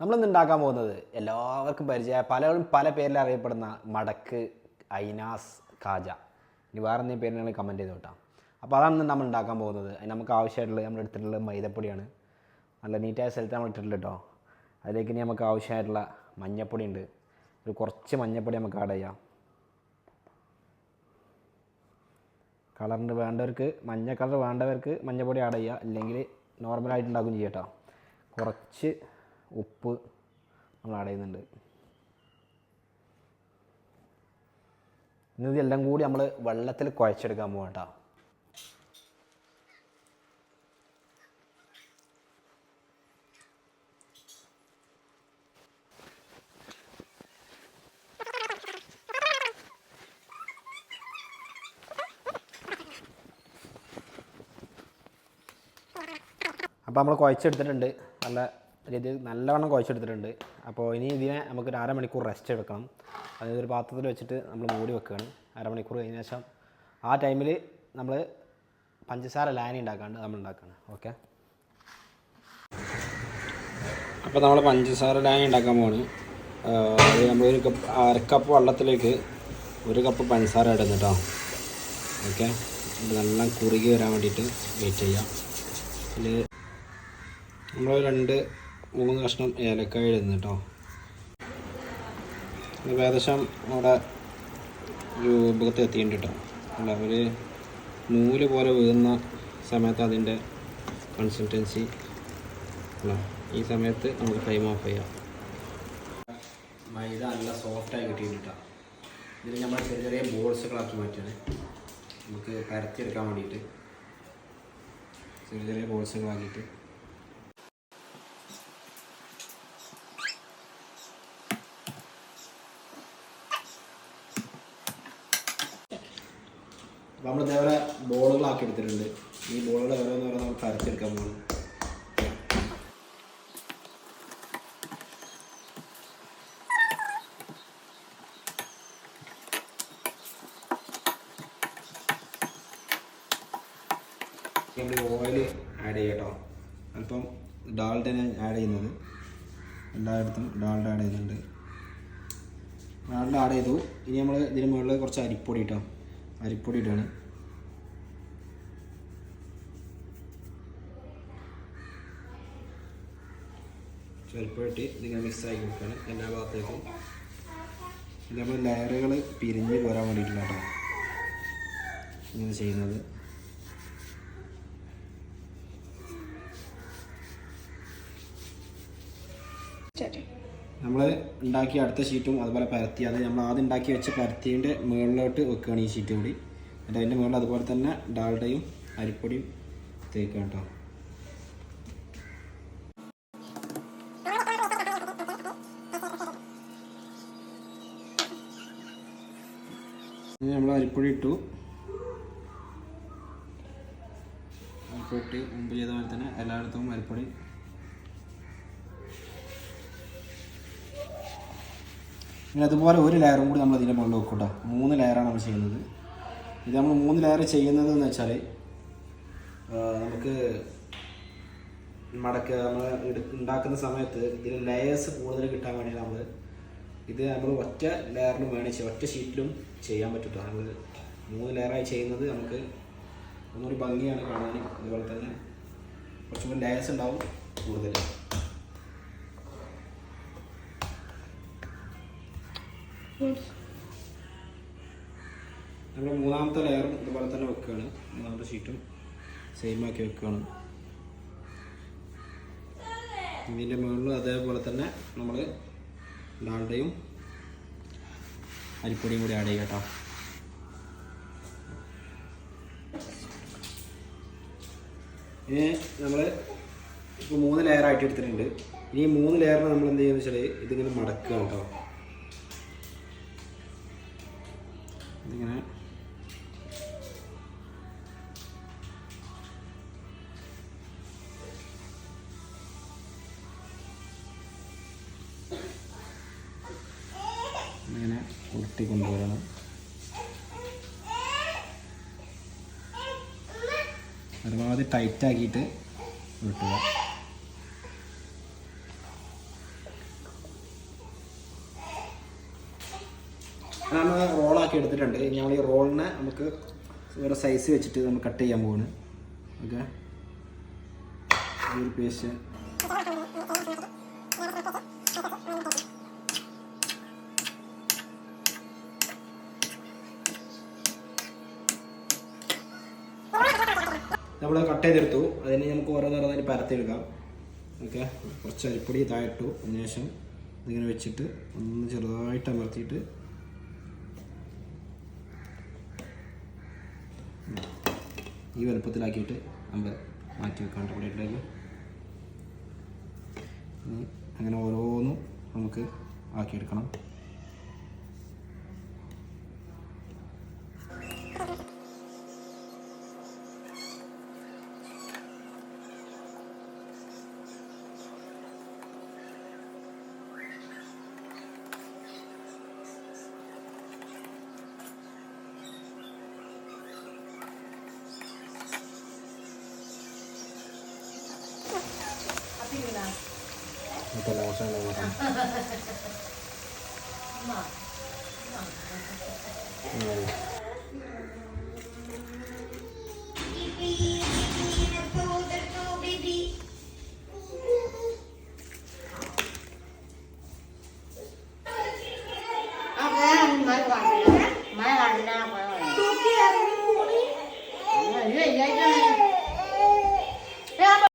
നമ്മളിന്ന് ഉണ്ടാക്കാൻ പോകുന്നത്? എല്ലാവർക്കും പരിചയ പലരും പല പേരിൽ അറിയപ്പെടുന്ന മടക്ക് ഐനാസ് കാജ. ഇനി വേറെ എന്തെങ്കിലും പേര് നിങ്ങൾ കമന്റ് ചെയ്ത് വിട്ടാം. അപ്പോൾ അതാണ് നമ്മൾ ഉണ്ടാക്കാൻ പോകുന്നത്. നമുക്ക് ആവശ്യമായിട്ടുള്ള നമ്മൾ എടുത്തിട്ടുള്ള മൈദപ്പൊടിയാണ്. നല്ല നീറ്റായ സ്ഥലത്ത് നമ്മൾ ഇട്ടിട്ടുണ്ട് കേട്ടോ അതിലേക്ക് ഇനി നമുക്ക് ആവശ്യമായിട്ടുള്ള മഞ്ഞപ്പൊടി ഉണ്ട്. ഒരു കുറച്ച് മഞ്ഞപ്പൊടി നമുക്ക് ആഡ് ചെയ്യാം. കളറിന് വേണ്ടവർക്ക് മഞ്ഞ കളർ വേണ്ടവർക്ക് മഞ്ഞപ്പൊടി ആഡ് ചെയ്യുക അല്ലെങ്കിൽ നോർമലായിട്ട് ഉണ്ടാക്കും ചെയ്യാം കേട്ടോ കുറച്ച് ഉപ്പ് നമ്മൾ ആഡ് ചെയ്യുന്നുണ്ട്. ഇനി ഇതെല്ലാം കൂടി നമ്മൾ വെള്ളത്തിൽ കുഴച്ചെടുക്കാൻ പോകാം കേട്ടോ അപ്പോൾ നമ്മൾ കുഴച്ചെടുത്തിട്ടുണ്ട്. നല്ല രീതിയിൽ നല്ലവണ്ണം കുഴച്ചെടുത്തിട്ടുണ്ട്. അപ്പോൾ ഇനി ഇതിനെ നമുക്ക് ഒരു അരമണിക്കൂർ റെസ്റ്റ് എടുക്കണം. അതായത് ഒരു പാത്രത്തിൽ വെച്ചിട്ട് നമ്മൾ മൂടി വെക്കുകയാണ്. അരമണിക്കൂർ കഴിഞ്ഞ ശേഷം ആ ടൈമിൽ നമ്മൾ പഞ്ചസാര ലാനി ഉണ്ടാക്കാണ്ട് നമ്മൾ ഉണ്ടാക്കുകയാണ് ഓക്കെ അപ്പോൾ നമ്മൾ പഞ്ചസാര ലാനി ഉണ്ടാക്കാൻ പോവാണ്. അത് നമ്മളൊരു കപ്പ് അരക്കപ്പ് വെള്ളത്തിലേക്ക് ഒരു കപ്പ് പഞ്ചസാര ഇടുന്നു കേട്ടോ ഓക്കെ നല്ല കുറുകി വരാൻ വേണ്ടിയിട്ട് വെയിറ്റ് ചെയ്യാം. ഇതിൽ നമ്മൾ രണ്ട് മൂന്ന് കഷ്ണം ഏലക്കായ ഇടുന്നു കേട്ടോ. ഏകദേശം അവിടെ രൂപത്തിൽ എത്തിയിട്ടുണ്ട് കേട്ടോ. അല്ല നൂൽ പോലെ വീഴുന്ന സമയത്ത് അതിന്റെ കൺസിസ്റ്റൻസി അല്ല ഈ സമയത്ത് നമുക്ക് ടൈം ഓഫ് ചെയ്യാം. മൈദ നല്ല സോഫ്റ്റായി കിട്ടിയിട്ടാ ഇതിൽ നമ്മൾ ചെറിയ ചെറിയ ബോൾസുകളാക്കി മാറ്റുകയാണ് നമുക്ക് പരത്തിയെടുക്കാൻ വേണ്ടിയിട്ട് ചെറിയ ചെറിയ ബോൾസുകളാക്കിയിട്ട് അപ്പോൾ നമ്മൾ ഇതേപോലെ ബോളുകളാക്കി എടുത്തിട്ടുണ്ട്. ഈ ബോളുകൾ ഓരോന്ന് പറഞ്ഞാൽ നമ്മൾ അരച്ചെടുക്കാൻ പോകുന്നു നമ്മൾ ഓയിൽ ആഡ് ചെയ്യട്ടോ അല്പം ഡാൾഡ ആഡ് ചെയ്യുന്നത്. എല്ലായിടത്തും ഡാൾഡ ആഡ് ചെയ്യുന്നുണ്ട്. ഡാൾഡ ആഡ് ചെയ്തു. ഇനി നമ്മൾ ഇതിന് മുകളിൽ കുറച്ച് അരിപ്പൊടി ഇട്ടോ. അരിപ്പൊടി ഇട്ടാണ് അരിപ്പൊടി ഇതിങ്ങനെ മിക്സ് ആക്കി കൊടുക്കുകയാണ് എല്ലാ ഭാഗത്തേക്കും. ഇത് നമ്മൾ ലെയറുകൾ പിരിഞ്ഞ് പോരാൻ വേണ്ടിയിട്ടില്ല കേട്ടോ ഇങ്ങനെ ചെയ്യുന്നത്. നമ്മൾ ഉണ്ടാക്കിയ അടുത്ത ഷീറ്റും അതുപോലെ പരത്തി. അത് നമ്മൾ ആദ്യം ഉണ്ടാക്കി വെച്ച പരത്തിന്റെ മുകളിലോട്ട് വെക്കുകയാണ് ഈ ഷീറ്റ് കൂടി. എന്നിട്ട് അതിന്റെ മുകളിൽ അതുപോലെ തന്നെ ഡാൽഡയും അരിപ്പൊടിയും തേക്കുക കേട്ടോ ഇനി നമ്മൾ അരിപ്പൊടി ഇട്ടു. അരിപ്പൊടി മുമ്പ് ചെയ്ത പോലെ തന്നെ എല്ലായിടത്തും അരിപ്പൊടി. ഇനി അതുപോലെ ഒരു ലെയറും കൂടി നമ്മൾ ഇതിന്റെ മുകളിൽ വെക്കും കേട്ടോ മൂന്ന് ലെയറാണ് നമ്മൾ ചെയ്യുന്നത്. ഇത് നമ്മൾ മൂന്ന് ലെയർ ചെയ്യുന്നത് എന്ന് വെച്ചാൽ നമുക്ക് മടക്ക നമ്മൾ ഉണ്ടാക്കുന്ന സമയത്ത് ഇതിൽ ലെയേഴ്സ് കൂടുതൽ കിട്ടാൻ വേണ്ടി നമ്മൾ ഇത് നമ്മൾ ഒറ്റ ലെയറിലും വേണിച്ച് ഒറ്റ ഷീറ്റിലും ചെയ്യാൻ പറ്റും കേട്ടോ നമ്മൾ മൂന്ന് ലെയറായി ചെയ്യുന്നത് നമുക്ക് ഒന്നുകൂടി ഭംഗിയാണ് കാണാൻ അതുപോലെ തന്നെ കുറച്ചും കൂടി ലെയേഴ്സ് ഉണ്ടാവും കൂടുതൽ നമ്മൾ മൂന്നാമത്തെ ലെയറും ഇതുപോലെ തന്നെ വെക്കുകയാണ്. മൂന്നാമത്തെ ഷീറ്റും സെയിം ആക്കി വെക്കുകയാണ്. ഇതിന്റെ മുകളിൽ അതേപോലെ തന്നെ നമ്മൾ ഡാൽഡയും അരിപ്പൊടിയും കൂടി ആഡ് ചെയ്യാം കേട്ടോ ഇനി നമ്മൾ ഇപ്പോൾ മൂന്ന് ലെയർ ആയിട്ട് എടുത്തിട്ടുണ്ട്. ഇനി മൂന്ന് ലെയറിന് നമ്മൾ എന്ത് ചെയ്യുന്നത് വെച്ചാൽ ഇതിങ്ങനെ മടക്കുക കേട്ടോ ഇതിങ്ങനെ ഉരുട്ടി കൊണ്ടുവരണം പരമാവധി ടൈറ്റാക്കിയിട്ട് ഉരുട്ടുക. ഞാൻ റോളാക്കി എടുത്തിട്ടുണ്ട്. ഞങ്ങൾ ഈ റോളിനെ നമുക്ക് വേറെ സൈസ് വെച്ചിട്ട് നമ്മൾ കട്ട് ചെയ്യാൻ പോകുന്നു ഓക്കെ ഒരു പേസ്റ്റ് നമ്മൾ കട്ട് ചെയ്തെടുത്തു. അതിന് നമുക്ക് ഓരോന്നോരോന്നായി പരത്തിയെടുക്കാം. ഓക്കെ. കുറച്ച് അരിപ്പൊടി ഇതായിട്ടു അതിനുശേഷം ഇതിങ്ങനെ വെച്ചിട്ട് ഒന്ന് ചെറുതായിട്ട് അമർത്തിയിട്ട് ഈ വലുപ്പത്തിലാക്കിയിട്ട് നമ്മൾ മാറ്റി വെക്കാണ്ട് കൂടെ ഇനി അങ്ങനെ ഓരോന്നും നമുക്ക് ആക്കിയെടുക്കണം. また直さなます。